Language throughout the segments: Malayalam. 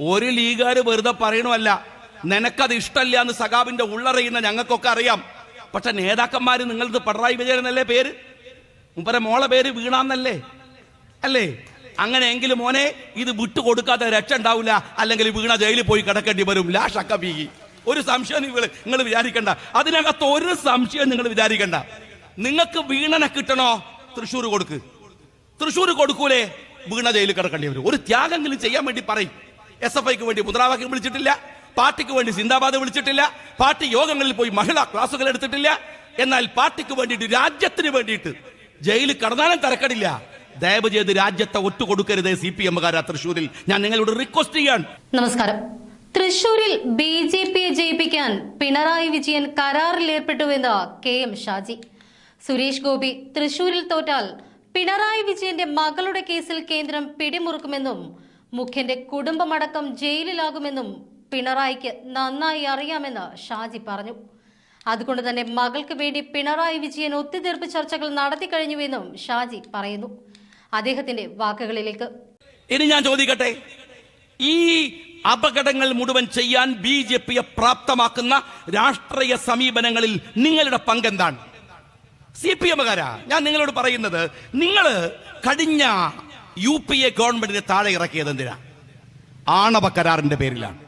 ഒരു ലീഗുകാർ വെറുതെ പറയണമല്ല. നിനക്കത് ഇഷ്ടമല്ല എന്ന് സഖാബിന്റെ ഉള്ളറിയുന്ന ഞങ്ങൾക്കൊക്കെ അറിയാം. പക്ഷെ നേതാക്കന്മാര് നിങ്ങളത് പിണറായി വിജയൻ എന്നല്ലേ പേര്? മുമ്പരെ മോളെ പേര് വീണാന്നല്ലേ? അല്ലേ? അങ്ങനെയെങ്കിലും മോനെ ഇത് വിട്ടുകൊടുക്കാത്ത രക്ഷ ഉണ്ടാവില്ല. അല്ലെങ്കിൽ വീണ ജയിലിൽ പോയി കിടക്കേണ്ടി വരും. ലാഷക്ക വീകി ഒരു സംശയം നിങ്ങൾ നിങ്ങൾ വിചാരിക്കണ്ട. അതിനകത്ത് ഒരു സംശയം നിങ്ങൾ വിചാരിക്കണ്ട. നിങ്ങൾക്ക് വീണനെ കിട്ടണോ? തൃശ്ശൂർ കൊടുക്ക്. തൃശ്ശൂർ കൊടുക്കൂലേ? വീണ ജയിലിൽ കിടക്കേണ്ടി വരും. ഒരു ത്യാഗെങ്കിലും ചെയ്യാൻ വേണ്ടി പറയും. എസ് എഫ് ഐക്ക് വേണ്ടി മുദ്രാവാക്യം വിളിച്ചിട്ടില്ല പാർട്ടിക്ക് വേണ്ടി സിന്ദാബാദ് വിളിച്ചിട്ടില്ല പാർട്ടി യോഗങ്ങളിൽ പോയി മഹിളാ ക്ലാസുകൾ എടുത്തിട്ടില്ല. എന്നാൽ പാർട്ടിക്ക് വേണ്ടിയിട്ട് രാജ്യത്തിന് വേണ്ടിയിട്ട് ജയിലിൽ കടന്നാലും തരക്കടില്ല. ദയവ് ചെയ്ത് രാജ്യത്തെ ഒറ്റുകൊടുക്കരുത് സി പി എമ്മുകാരാ തൃശൂരിൽ ഞാൻ നിങ്ങളോട് റിക്വസ്റ്റ് ചെയ്യാൻ നമസ്കാരം. തൃശൂരിൽ ബി ജെ പിയെ ജയിപ്പിക്കാൻ പിണറായി വിജയൻ കരാറിൽ ഏർപ്പെട്ടുവെന്ന് കെ എം ഷാജി. സുരേഷ് ഗോപി തൃശൂരിൽ തോറ്റാൽ പിണറായി വിജയന്റെ മകളുടെ കേസിൽ കേന്ദ്രം പിടിമുറുക്കുമെന്നും മുഖ്യന്റെ കുടുംബമടക്കം ജയിലിലാകുമെന്നും പിണറായിക്ക് നന്നായി അറിയാമെന്ന് ഷാജി പറഞ്ഞു. അതുകൊണ്ട് തന്നെ മകൾക്ക് വേണ്ടി പിണറായി വിജയൻ ഒത്തുതീർപ്പ് ചർച്ചകൾ നടത്തി കഴിഞ്ഞുവെന്നും ഷാജി പറയുന്നു. അദ്ദേഹത്തിന്റെ വാക്കുകളിലേക്ക്. ഇനി ഞാൻ ചോദിക്കട്ടെ ഈ അപകടങ്ങൾ മുഴുവൻ ചെയ്യാൻ ബി ജെ പിയെ പ്രാപ്തമാക്കുന്ന രാഷ്ട്രീയ സമീപനങ്ങളിൽ നിങ്ങളുടെ പങ്കെന്താണ്? സി പി എമ്മുകാരാ ഞാൻ നിങ്ങളോട് പറയുന്നത് നിങ്ങൾ കഴിഞ്ഞ യു പി എ ഗവൺമെന്റിനെ താഴെ ഇറക്കിയത് എന്തിനാ? ആണവ കരാറിന്റെ പേരിലാണ്.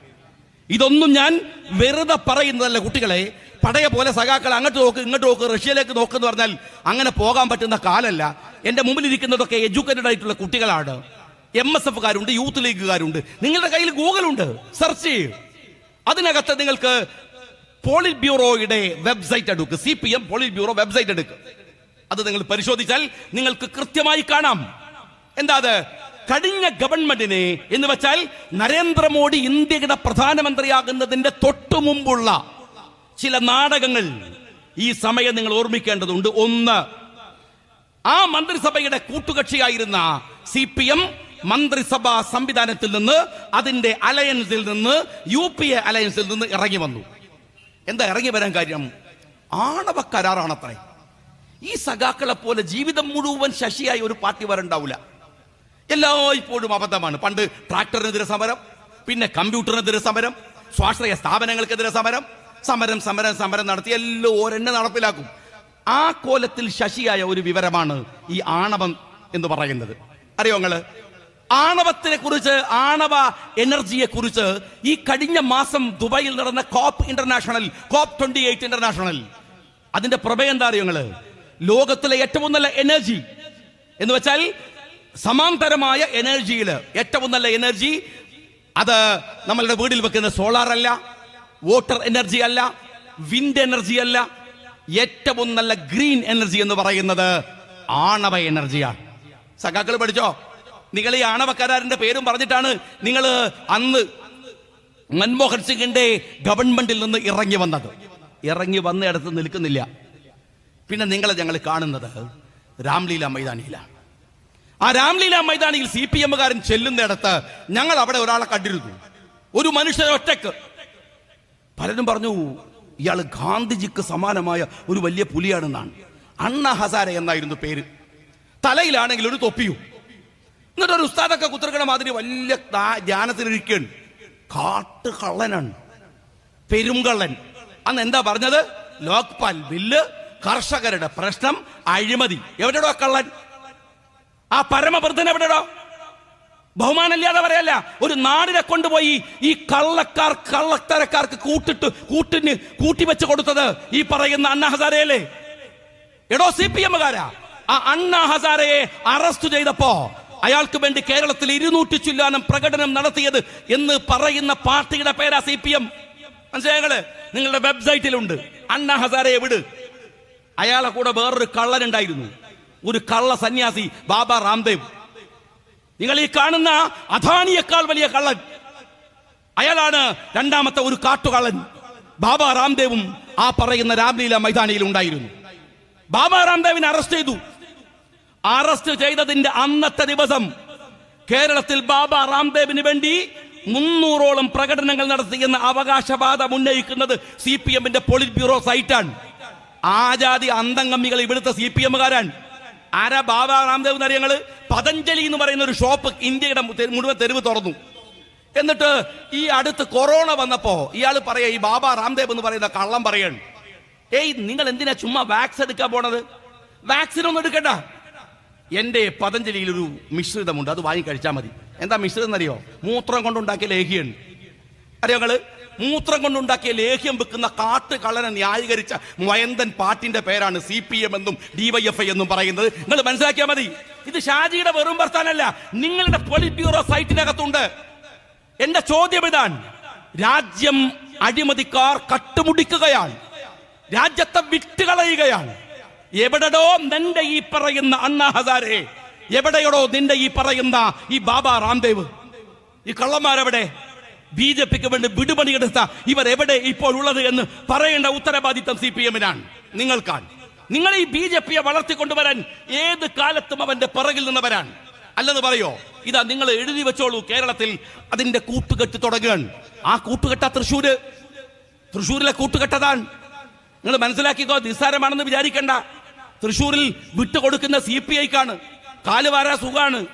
ഇതൊന്നും ഞാൻ വെറുതെ പറയുന്നതല്ല കുട്ടികളെ. പടയ പോലെ സഖാക്കൾ അങ്ങോട്ട് നോക്ക് ഇങ്ങോട്ട് നോക്ക് റഷ്യയിലേക്ക് നോക്കെന്ന് പറഞ്ഞാൽ അങ്ങനെ പോകാൻ പറ്റുന്ന കാലല്ല. എന്റെ മുമ്പിൽ ഇരിക്കുന്നതൊക്കെ എഡ്യൂക്കേറ്റഡ് ആയിട്ടുള്ള കുട്ടികളാണ്. എം എസ് എഫുകാരുണ്ട് യൂത്ത് ലീഗുകാരുണ്ട് നിങ്ങളുടെ കയ്യിൽ ഗൂഗിൾ ഉണ്ട് സെർച്ച് ചെയ്യും. അതിനകത്ത് നിങ്ങൾക്ക് പോളിറ്റ് ബ്യൂറോയുടെ വെബ്സൈറ്റ് എടുക്കുക C P M polit bureau website എടുക്കുക അത് നിങ്ങൾ പരിശോധിച്ചാൽ നിങ്ങൾക്ക് കൃത്യമായി കാണാം. എന്താ അത് കഴിഞ്ഞ ഗവൺമെന്റിനെ എന്ന് വെച്ചാൽ നരേന്ദ്രമോദി ഇന്ത്യയുടെ പ്രധാനമന്ത്രിയാകുന്നതിന്റെ തൊട്ടു മുമ്പുള്ള ചില നാടകങ്ങൾ ഈ സമയം നിങ്ങൾ ഓർമ്മിക്കേണ്ടതുണ്ട്. ഒന്ന് ആ മന്ത്രിസഭയുടെ കൂട്ടുകക്ഷിയായിരുന്ന സി പി എം മന്ത്രിസഭാ സംവിധാനത്തിൽ നിന്ന് അതിന്റെ അലയൻസിൽ നിന്ന് യു പി എ അലയൻസിൽ നിന്ന് ഇറങ്ങി വന്നു. എന്താ ഇറങ്ങി വരാൻ കാര്യം? ആണവ കരാറാണത്രേ. ഈ സഖാക്കളെ പോലെ ജീവിതം മുഴുവൻ ശശിയായി ഒരു പാർട്ടി വരണ്ടാവില്ല എല്ലായ്പ്പോഴും അബദ്ധമാണ്. പണ്ട് ട്രാക്ടറിനെതിരെ സമരം പിന്നെ കമ്പ്യൂട്ടറിനെതിരെ സമരം സ്വാശ്രയ സ്ഥാപനങ്ങൾക്കെതിരെ സമരം സമരം സമരം സമരം നടത്തി എല്ലാം ഒരെണ്ണം നടപ്പിലാക്കും. ആ കോലത്തിൽ ശശിയായ ഒരു വിവരമാണ് ഈ ആണവം എന്ന് പറയുന്നത്. അറിയോ നിങ്ങൾ? ആണവത്തിനെ കുറിച്ച് ആണവ എനർജിയെ കുറിച്ച് ഈ കഴിഞ്ഞ മാസം ദുബായിൽ നടന്ന COP international COP twenty eight international. അതിന്റെ പ്രഭയം എന്താ അറിയോ നിങ്ങൾ? ലോകത്തിലെ ഏറ്റവും നല്ല എനർജി എന്ന് വെച്ചാൽ സമാന്തരമായ എനർജിയിൽ ഏറ്റവും നല്ല എനർജി അത് നമ്മളുടെ വീടിൽ വെക്കുന്ന സോളാർ അല്ല വാട്ടർ എനർജി അല്ല വിൻഡ് എനർജി അല്ല. ഏറ്റവും നല്ല ഗ്രീൻ എനർജി എന്ന് പറയുന്നത് ആണവ എനർജിയാണ്. സഖാക്കൾ പഠിച്ചോ? നിങ്ങൾ ഈ ആണവ കരാറിന്റെ പേരും പറഞ്ഞിട്ടാണ് നിങ്ങൾ അന്ന് മൻമോഹൻ സിംഗിന്റെ ഗവൺമെന്റിൽ നിന്ന് ഇറങ്ങി വന്നത്. ഇറങ്ങി വന്നിടത്ത് നിൽക്കുന്നില്ല. പിന്നെ നിങ്ങളെ ഞങ്ങൾ കാണുന്നത് രാംലീല മൈതാനിയിലാണ്. ആ രാംലീല മൈതാനിയിൽ സി പി എമ്മുകാരൻ ചെല്ലുന്നിടത്ത് ഞങ്ങൾ അവിടെ ഒരാളെ കണ്ടിരുന്നു. ഒരു മനുഷ്യൻ ഒറ്റയ്ക്ക്. പലരും പറഞ്ഞു ഇയാൾ ഗാന്ധിജിക്ക് സമാനമായ ഒരു വലിയ പുലിയാണെന്നാണ്. അണ്ണ ഹസാര എന്നായിരുന്നു പേര്. തലയിലാണെങ്കിൽ ഒരു തൊപ്പിയും. എന്നിട്ട് ഒരു ഉസ്താദൊക്കെ കുത്തിരക്കണ മാതിരി വലിയ ധ്യാനത്തിലിരിക്കുകയാണ്. കാട്ട് കള്ളനാണ്. പെരുംകള്ളൻ അന്ന് എന്താ പറഞ്ഞത്? ലോക്പാൽ ബില്ല് കർഷകരുടെ പ്രശ്നം അഴിമതി. എവിടെയോ കള്ളൻ? ആ പരമവൃദ്ധൻ എവിടെടോ? ബഹുമാനമില്ലാതെ പറയല്ല ഒരു നാടിനെ കൊണ്ടുപോയി ഈ കള്ളക്കാർ കള്ളത്തരക്കാർക്ക് കൂട്ടിട്ട് കൂട്ടിന് കൂട്ടിവെച്ച് കൊടുത്തത് ഈ പറയുന്ന അണ്ണ ഹസാരയല്ലേ എടോ സി പി എമ്മുകാരാ. ആ അണ്ണ ഹസാരയെ അറസ്റ്റ് ചെയ്തപ്പോ അയാൾക്ക് വേണ്ടി കേരളത്തിൽ ഇരുന്നൂറ്റി ചില്ലാനം പ്രകടനം നടത്തിയത് എന്ന് പറയുന്ന പാർട്ടിയുടെ പേരാ സി പി എം. മനസ്സിലായങ്ങൾ നിങ്ങളുടെ വെബ്സൈറ്റിലുണ്ട്. അണ്ണ ഹസാരയെ വിട്. അയാളെ കൂടെ വേറൊരു കള്ളനുണ്ടായിരുന്നു ഒരു കള്ള സന്യാസി ബാബ രാംദേവ് നിങ്ങൾ ഈ കാണുന്ന അധാനിയേക്കാൾ വലിയ കള്ളൻ. അയാളാണ് രണ്ടാമത്തെ ഒരു കാട്ടുകള്ളൻ. ബാബ രാംദേവും ആ പറയുന്ന രാംലീല മൈതാനിയിൽ ഉണ്ടായിരുന്നു. ബാബ രാംദേവിനെ അറസ്റ്റ് ചെയ്തു. അറസ്റ്റ് ചെയ്തതിന്റെ അന്നത്തെ ദിവസം കേരളത്തിൽ ബാബ രാംദേവിന് വേണ്ടി മുന്നൂറോളം പ്രകടനങ്ങൾ നടത്തിയെന്ന അവകാശവാദം ഉന്നയിക്കുന്നത് സി പി എമ്മിന്റെ പോളിറ്റ് ബ്യൂറോ സൈറ്റാണ്. ആജാതി അന്തംഗമ്മികൾ ഇവിടുത്തെ സി പി എമ്മുകാരാണ്. ആരാ ബാബ രാംദേവ് എന്നറിയങ്ങൾ പതഞ്ജലി എന്ന് പറയുന്ന ഒരു ഷോപ്പ് ഇന്ത്യയുടെ മുഴുവൻ തെരുവ് തുറന്നു. എന്നിട്ട് ഈ അടുത്ത് കൊറോണ വന്നപ്പോ ഇയാൾ പറയാ ഈ ബാബ രാംദേവ് എന്ന് പറയുന്ന കള്ളം പറയാണ്. ഏയ് നിങ്ങൾ എന്തിനാ ചുമ്മാ വാക്സിൻ എടുക്കാൻ പോണത്? വാക്സിൻ ഒന്നും എടുക്കണ്ട. എന്റെ പതഞ്ജലിയിൽ ഒരു മിശ്രിതമുണ്ട് അത് വാങ്ങി കഴിച്ചാൽ മതി. എന്താ മിശ്രിതം എന്നറിയോ? മൂത്രം കൊണ്ടുണ്ടാക്കിയ ലേഹിയുണ്ട് അറിയോ മൂത്രം കൊണ്ടുണ്ടാക്കിയ ലേഹ്യം വെക്കുന്ന കാട്ടുകള്ളനെ ന്യായീകരിച്ച മയന്തൻ പാട്ടിന്റെ പേരാണ് സി പി എം എന്നും ഡിവൈഎഫ്ഐ എന്നും പറയുന്നത്. നിങ്ങൾ മനസ്സിലാക്കിയാൽ മതി. ഇത് ഷാജിയുടെ വെറും വർത്താനല്ല. നിങ്ങളുടെ പൊളിറ്റ് ബ്യൂറോ സൈറ്റിനകത്തുണ്ട് എന്റെ ചോദ്യം ഇതാണ്. രാജ്യം അഴിമതിക്കാർ കട്ടുമുടിക്കുകയാണ്. രാജ്യത്തെ വിട്ടുകളയുകയാണ്. എവിടെടോ നിന്റെ ഈ പറയുന്ന അണ്ണാ ഹസാരെ എവിടെയോടോ നിന്റെ ഈ പറയുന്ന ഈ ബാബ രാംദേവ് ഈ കള്ളന്മാരെവിടെ? ബി ജെ പിക്ക് വേണ്ടി വിടുപണിയെടുത്ത ഇവർ എവിടെ ഇപ്പോൾ ഉള്ളത് എന്ന് പറയേണ്ട ഉത്തരവാദിത്തം സി പി എമ്മിനാണ്. നിങ്ങൾക്കാണ്. നിങ്ങൾ ഈ ബി ജെ പിയെ വളർത്തിക്കൊണ്ടുവരാൻ ഏത് കാലത്തും അവന്റെ പിറകിൽ നിന്നവരാണ്. അല്ലെന്ന് പറയോ? ഇതാ നിങ്ങൾ എഴുതി വെച്ചോളൂ കേരളത്തിൽ അതിന്റെ കൂട്ടുകെട്ട് തുടങ്ങുകയാണ്. ആ കൂട്ടുകെട്ട തൃശ്ശൂര്. തൃശ്ശൂരിലെ കൂട്ടുകെട്ടതാണ്. നിങ്ങൾ മനസ്സിലാക്കിക്കോ നിസ്സാരമാണെന്ന് വിചാരിക്കണ്ട. തൃശ്ശൂരിൽ വിട്ടുകൊടുക്കുന്ന സി പി ഐക്കാണ്. കാലുവാര സുഖാണ്.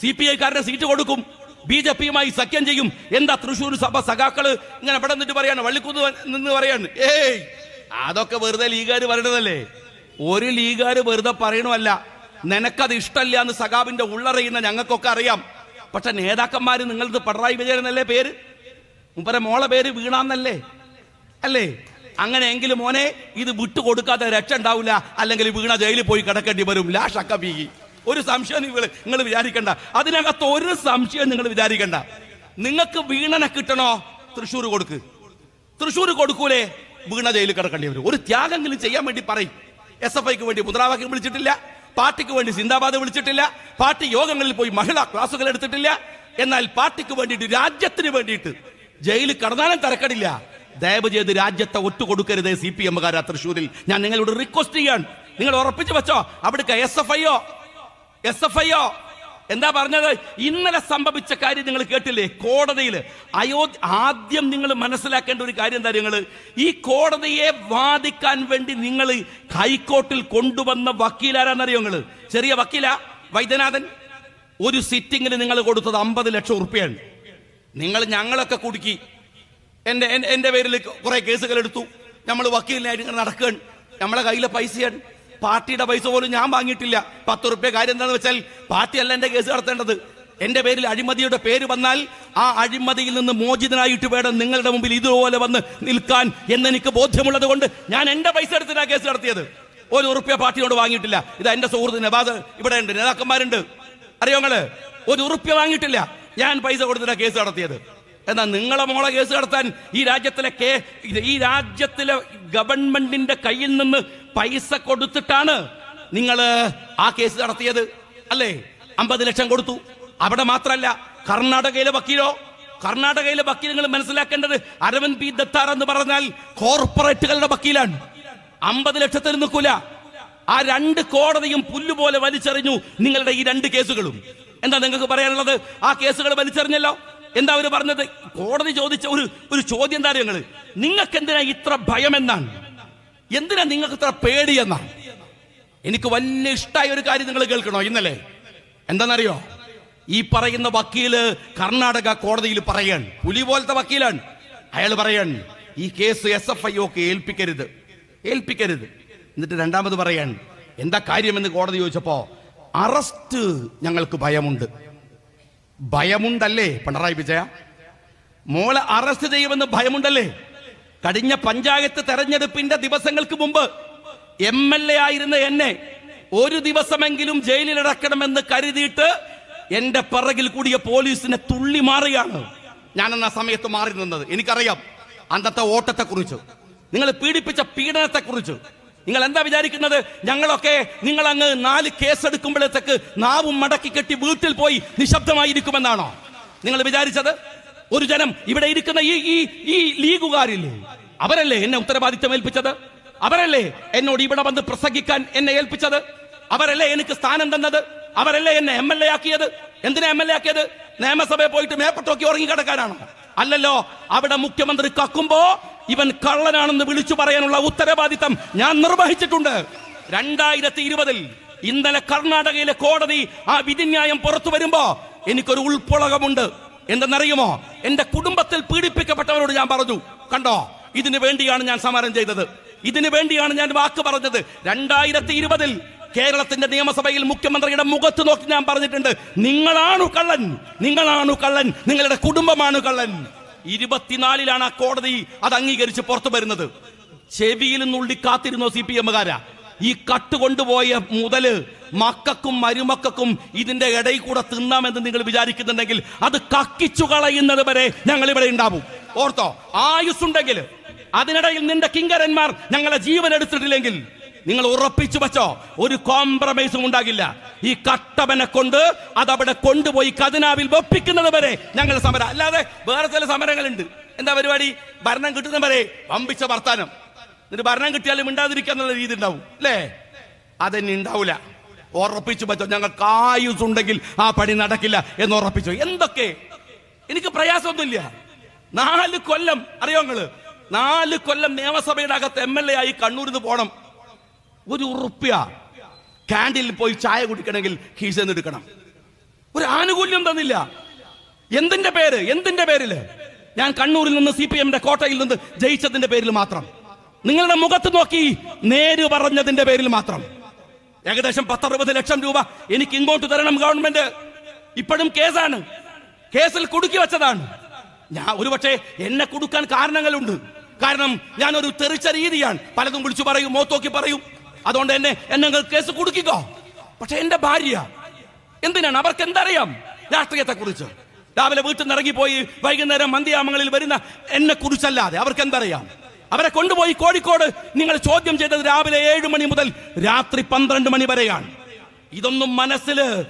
സി പി ഐക്കാരുടെ സീറ്റ് കൊടുക്കും. ബി ജെ പിയുമായി സഖ്യം ചെയ്യും. എന്താ തൃശ്ശൂർ സഭ സഖാക്കൾ? ഇങ്ങനെ ഇവിടെ നിന്നിട്ട് പറയാണ് വള്ളിക്കുന്ന് നിന്ന് പറയാണ്. ഏയ് അതൊക്കെ വെറുതെ ലീഗുകാർ പറയണതല്ലേ? ഒരു ലീഗാർ വെറുതെ പറയണമല്ല നിനക്കത് ഇഷ്ടമല്ല എന്ന് സഖാബിന്റെ ഉള്ളറിയുന്ന ഞങ്ങൾക്കൊക്കെ അറിയാം. പക്ഷെ നേതാക്കന്മാർ നിങ്ങളത് പിണറായി വിജയൻ എന്നല്ലേ പേര്? മുപ്പരെ മോളെ പേര് വീണാന്നല്ലേ? അല്ലേ? അങ്ങനെയെങ്കിലും മോനെ ഇത് വിട്ടുകൊടുക്കാത്ത രക്ഷ ഉണ്ടാവില്ല. അല്ലെങ്കിൽ വീണ ജയിലിൽ പോയി കിടക്കേണ്ടി വരും. ലാഷക്ക ബീഗി ഒരു സംശയം നിങ്ങൾ നിങ്ങൾ വിചാരിക്കണ്ട. അതിനകത്ത് ഒരു സംശയം നിങ്ങൾ വിചാരിക്കണ്ട. നിങ്ങൾക്ക് വീണനെ കിട്ടണോ? തൃശ്ശൂർ കൊടുക്ക്. തൃശ്ശൂർ കൊടുക്കൂലേ? വീണ ജയിലിൽ കിടക്കേണ്ടി വരും. ഒരു ത്യാഗെങ്കിലും ചെയ്യാൻ വേണ്ടി പറയും. എസ് എഫ് ഐക്ക് വേണ്ടി മുദ്രാവാക്യം വിളിച്ചിട്ടില്ല. പാർട്ടിക്ക് വേണ്ടി സിന്ദാബാദ് വിളിച്ചിട്ടില്ല. പാർട്ടി യോഗങ്ങളിൽ പോയി മഹിളാ ക്ലാസുകൾ എടുത്തിട്ടില്ല. എന്നാൽ പാർട്ടിക്ക് വേണ്ടിയിട്ട് രാജ്യത്തിന് വേണ്ടിയിട്ട് ജയിലിൽ കടന്നാലും തരക്കടില്ല. ദയവ് ചെയ്ത് രാജ്യത്തെ ഒറ്റുകൊടുക്കരുതേ സി പി എമ്മുകാരാ തൃശ്ശൂരിൽ. ഞാൻ നിങ്ങളോട് റിക്വസ്റ്റ് ചെയ്യാൻ. നിങ്ങൾ ഉറപ്പിച്ചു വെച്ചോ. അവിടേക്ക് എസ് എഫ് ഐയോ എസ് എഫ് ഐയോ എന്താ പറഞ്ഞത്? ഇന്നലെ സംഭവിച്ച കാര്യം നിങ്ങൾ കേട്ടില്ലേ? കോടതിയിൽ അയോധ്യ ആദ്യം നിങ്ങൾ മനസ്സിലാക്കേണ്ട ഒരു കാര്യം എന്താ നിങ്ങൾ ഈ കോടതിയെ വാദിക്കാൻ വേണ്ടി നിങ്ങൾ ഹൈക്കോർട്ടിൽ കൊണ്ടുവന്ന വക്കീലാരാന്നറിയോ നിങ്ങൾ ചെറിയ വക്കീല? വൈദ്യനാഥൻ. ഒരു സിറ്റിങ്ങിന് നിങ്ങൾ കൊടുത്തത് അമ്പത് ലക്ഷം ഉറുപ്പ്യാണ്. നിങ്ങൾ ഞങ്ങളൊക്കെ കുടുക്കി. എന്റെ എന്റെ പേരിൽ കുറെ കേസുകൾ എടുത്തു. നമ്മൾ വക്കീലിനായിട്ട് ഇങ്ങനെ നടക്കുകയാണ്. നമ്മളെ കയ്യിലെ പൈസയാണ്. പാർട്ടിയുടെ പൈസ പോലും ഞാൻ വാങ്ങിയിട്ടില്ല. പത്ത് റുപ്യ കാര്യം എന്താണെന്ന് വെച്ചാൽ പാർട്ടിയല്ല എന്റെ കേസ് നടത്തേണ്ടത് എന്റെ പേരിൽ അഴിമതിയുടെ പേര് വന്നാൽ ആ അഴിമതിയിൽ നിന്ന് മോചിതനായിട്ട് വേണം നിങ്ങളുടെ മുമ്പിൽ ഇതുപോലെ വന്ന് നിൽക്കാൻ എന്നെനിക്ക് ബോധ്യമുള്ളത് കൊണ്ട് ഞാൻ എന്റെ പൈസ എടുത്തിട്ടാ കേസ് നടത്തിയത് ഒരു ഉറുപ്പ്യ പാർട്ടിയോട് വാങ്ങിയിട്ടില്ല. ഇത് എന്റെ സുഹൃത്ത് നവാസ് ഇവിടെ ഉണ്ട് നേതാക്കന്മാരുണ്ട്. അറിയോ ഒരു ഉറുപ്പ്യ വാങ്ങിയിട്ടില്ല. ഞാൻ പൈസ കൊടുത്തിട്ടാ കേസ് നടത്തിയത് എന്നാൽ നിങ്ങളെ മോളെ കേസ് കടത്താൻ ഈ രാജ്യത്തിലെ കേ ഈ രാജ്യത്തിലെ ഗവൺമെന്റിന്റെ കയ്യിൽ നിന്ന് പൈസ കൊടുത്തിട്ടാണ് നിങ്ങൾ ആ കേസ് നടത്തിയത്. അല്ലേ? അമ്പത് ലക്ഷം കൊടുത്തു. അവിടെ മാത്രമല്ല കർണാടകയിലെ വക്കീലോ കർണാടകയിലെ വക്കീൽ നിങ്ങൾ മനസ്സിലാക്കേണ്ടത് അരവിന്ദ് പി. ദത്താർ എന്ന് പറഞ്ഞാൽ കോർപ്പറേറ്റുകളുടെ വക്കീലാണ്. അമ്പത് ലക്ഷത്തിൽ നിൽക്കൂല. ആ രണ്ട് കോടതിയും പുല്ലുപോലെ വലിച്ചെറിഞ്ഞു നിങ്ങളുടെ ഈ രണ്ട് കേസുകളും. എന്താ നിങ്ങൾക്ക് പറയാനുള്ളത്? ആ കേസുകൾ വലിച്ചെറിഞ്ഞല്ലോ? എന്താ അവർ പറഞ്ഞത്? കോടതി ചോദിച്ച ഒരു ഒരു ചോദ്യം എന്താ ഞങ്ങൾ നിങ്ങൾക്ക് എന്തിനാ ഇത്ര ഭയമെന്നാണ്? എന്തിനാ നിങ്ങൾക്ക് ഇത്ര പേടിയെന്നാണ്? എനിക്ക് വലിയ ഇഷ്ടമായ ഒരു കാര്യം നിങ്ങൾ കേൾക്കണോ ഇന്നലെ? എന്താണെന്നറിയോ? ഈ പറയുന്ന വക്കീൽ കർണാടക കോടതിയിൽ പറയാണ്. പുലി പോലത്തെ വക്കീലാണ്. അയാൾ പറയാണ് ഈ കേസ് എസ് എഫ് ഐ ഒക്കെ ഏൽപ്പിക്കരുത്. ഏൽപ്പിക്കരുത്. എന്നിട്ട് രണ്ടാമത് പറയാണ് എന്താ കാര്യമെന്ന് കോടതി ചോദിച്ചപ്പോ അറസ്റ്റ് ഞങ്ങൾക്ക് ഭയമുണ്ട്. ഭയമുണ്ടല്ലേ പിണറായി വിജയ? മോളെ അറസ്റ്റ് ചെയ്യുമെന്ന് ഭയമുണ്ടല്ലേ? കഴിഞ്ഞ പഞ്ചായത്ത് തെരഞ്ഞെടുപ്പിന്റെ ദിവസങ്ങൾക്ക് മുമ്പ് എം എൽ എ ആയിരുന്ന എന്നെ ഒരു ദിവസമെങ്കിലും ജയിലിലടക്കണമെന്ന് കരുതിയിട്ട് എന്റെ പിറകിൽ കൂടിയ പോലീസിനെ തുള്ളി മാറിയാണ് ഞാൻ അന്ന് ആ സമയത്ത് മാറി നിന്നത്. എനിക്കറിയാം അന്നത്തെ ഓട്ടത്തെ കുറിച്ച് നിങ്ങൾ പീഡിപ്പിച്ച പീഡനത്തെ കുറിച്ച് നിങ്ങൾ എന്താ വിചാരിക്കുന്നത്? ഞങ്ങളൊക്കെ നിങ്ങൾ അങ്ങ് നാല് കേസെടുക്കുമ്പോഴത്തേക്ക് നാവും മടക്കി കെട്ടി വീട്ടിൽ പോയി നിശബ്ദമായിരിക്കുമെന്നാണോ? നിങ്ങൾ വിചാരിച്ചത്? ഒരു ജനം ഇവിടെ ഇരിക്കുന്ന ഈ ഈ ഈ ലീഗുകാരില്ലേ? അവരല്ലേ എന്നെ ഉത്തരവാദിത്തം ഏൽപ്പിച്ചത്? അവരല്ലേ എന്നോട് ഇവിടെ വന്ന് പ്രസംഗിക്കാൻ എന്നെ ഏൽപ്പിച്ചത്? അവരല്ലേ എനിക്ക് സ്ഥാനം തന്നത്? അവരല്ലേ എന്നെ എം എൽ എ ആക്കിയത്? എന്തിനാ എം എൽ എ ആക്കിയത്? നിയമസഭയിൽ പോയിട്ട് മേപ്പട്ടോക്കി ഉറങ്ങി കിടക്കാനാണോ അല്ലല്ലോ അവിടെ മുഖ്യമന്ത്രി കക്കുമ്പോ ഇവൻ കള്ളനാണെന്ന് വിളിച്ചു പറയാനുള്ള ഉത്തരവാദിത്തം ഞാൻ നിർവഹിച്ചിട്ടുണ്ട്. രണ്ടായിരത്തി ഇരുപതിൽ ഇന്നലെ കർണാടകയിലെ കോടതി ആ വിധിന്യായം പുറത്തു വരുമ്പോ എനിക്കൊരു ഉൾപ്പൊളകമുണ്ട് എന്തെന്നറിയുമോ? എന്റെ കുടുംബത്തിൽ പീഡിപ്പിക്കപ്പെട്ടവരോട് ഞാൻ പറഞ്ഞു കണ്ടോ ഇതിനു വേണ്ടിയാണ് ഞാൻ സമരം ചെയ്തത്. ഇതിനു വേണ്ടിയാണ് ഞാൻ വാക്ക് പറഞ്ഞത്. രണ്ടായിരത്തി ഇരുപതിൽ കേരളത്തിന്റെ നിയമസഭയിൽ മുഖ്യമന്ത്രിയുടെ മുഖത്ത് നോക്കി ഞാൻ പറഞ്ഞിട്ടുണ്ട് നിങ്ങളാണു കള്ളൻ നിങ്ങളാണു കള്ളൻ നിങ്ങളുടെ കുടുംബമാണു കള്ളൻ. ഇരുപത്തിനാലിലാണ് ആ കോടതി അത് അംഗീകരിച്ച് പുറത്തു വരുന്നത്. ചെവിയിൽ നുള്ളി കാത്തിരുന്നോ സി പി എമ്മുകാരാ? ഈ കട്ട് കൊണ്ടുപോയ മുതൽ മക്കൾക്കും മരുമക്കൾക്കും ഇതിന്റെ ഇടയിൽ കൂടെ തിന്നാമെന്ന് നിങ്ങൾ വിചാരിക്കുന്നുണ്ടെങ്കിൽ അത് കക്കിച്ചു കളയുന്നത് വരെ ഞങ്ങൾ ഇവിടെ ഉണ്ടാവും. ഓർത്തോ ആയുസ്സുണ്ടെങ്കിൽ അതിനിടയിൽ നിന്റെ കിങ്കരന്മാർ ഞങ്ങളെ ജീവൻ എടുത്തിട്ടില്ലെങ്കിൽ നിങ്ങൾ ഉറപ്പിച്ചു വെച്ചോ ഒരു കോംപ്രമൈസും ഉണ്ടാകില്ല. ഈ കട്ടവനെ കൊണ്ട് അതവിടെ കൊണ്ടുപോയി കതിനാവിൽ വെപ്പിക്കുന്നത് വരെ ഞങ്ങൾ സമരം അല്ലാതെ വേറെ ചില സമരങ്ങളുണ്ട്. എന്താ പരിപാടി? ഭരണം കിട്ടുന്ന വരെ വമ്പിച്ച വർത്താനം. എന്നിട്ട് ഭരണം കിട്ടിയാലും മിണ്ടാതിരിക്കുക രീതി ഉണ്ടാവും അല്ലേ? അതെന്നെ ഉണ്ടാവില്ല ഉറപ്പിച്ചു പറ്റോ ഞങ്ങൾക്ക് ആയുസ് ഉണ്ടെങ്കിൽ ആ പണി നടക്കില്ല എന്ന് ഉറപ്പിച്ചു. എന്തൊക്കെ? എനിക്ക് പ്രയാസമൊന്നുമില്ല. നാല് കൊല്ലം അറിയോ നിങ്ങൾ? നാല് കൊല്ലം നിയമസഭയുടെ അകത്ത് എം എൽ എ ആയി കണ്ണൂരിൽ നിന്ന് പോണം. ഒരു ഉറുപ്പ്യ. ക്യാന്റീനിൽ പോയി ചായ കുടിക്കണമെങ്കിൽ കീശ എടുക്കണം. ഒരു ആനുകൂല്യം തന്നില്ല. എന്തിന്റെ പേര്? എന്തിന്റെ പേരിൽ? ഞാൻ കണ്ണൂരിൽ നിന്ന് സി പി എമ്മിന്റെ കോട്ടയിൽ നിന്ന് ജയിച്ചതിന്റെ പേരിൽ മാത്രം. നിങ്ങളുടെ മുഖത്ത് നോക്കി നേര് പറഞ്ഞതിന്റെ പേരിൽ മാത്രം. ഏകദേശം പത്തറുപത് ലക്ഷം രൂപ എനിക്ക് ഇങ്ങോട്ട് തരണം ഗവൺമെന്റ്. ഇപ്പോഴും കേസാണ്. കേസിൽ കുടുക്കി വെച്ചതാണ്. ഞാൻ ഒരുപക്ഷെ എന്നെ കൊടുക്കാൻ കാരണങ്ങളുണ്ട്. കാരണം ഞാൻ ഒരു തെറിച്ച രീതിയാണ്. പലതും വിളിച്ചു പറയും മോത്തോക്കി പറയും. അതുകൊണ്ട് എന്നെ എന്നെ കേസ് കൊടുക്കുക പക്ഷെ എന്റെ ഭാര്യ എന്തിനാണ്? അവർക്ക് എന്തറിയാം രാഷ്ട്രീയത്തെ കുറിച്ച് രാവിലെ വീട്ടിൽ നിന്ന് ഇറങ്ങിപ്പോയി വൈകുന്നേരം മന്ദിയാമങ്ങളിൽ വരുന്ന എന്നെ കുറിച്ചല്ലാതെ അവർക്ക് എന്തറിയാം? അവരെ കൊണ്ടുപോയി കോഴിക്കോട് നിങ്ങൾ ചോദ്യം ചെയ്തത് രാവിലെ ഏഴ് മണി മുതൽ രാത്രി പന്ത്രണ്ട് മണി വരെയാണ്. ഇതൊന്നും മനസ്സിൽ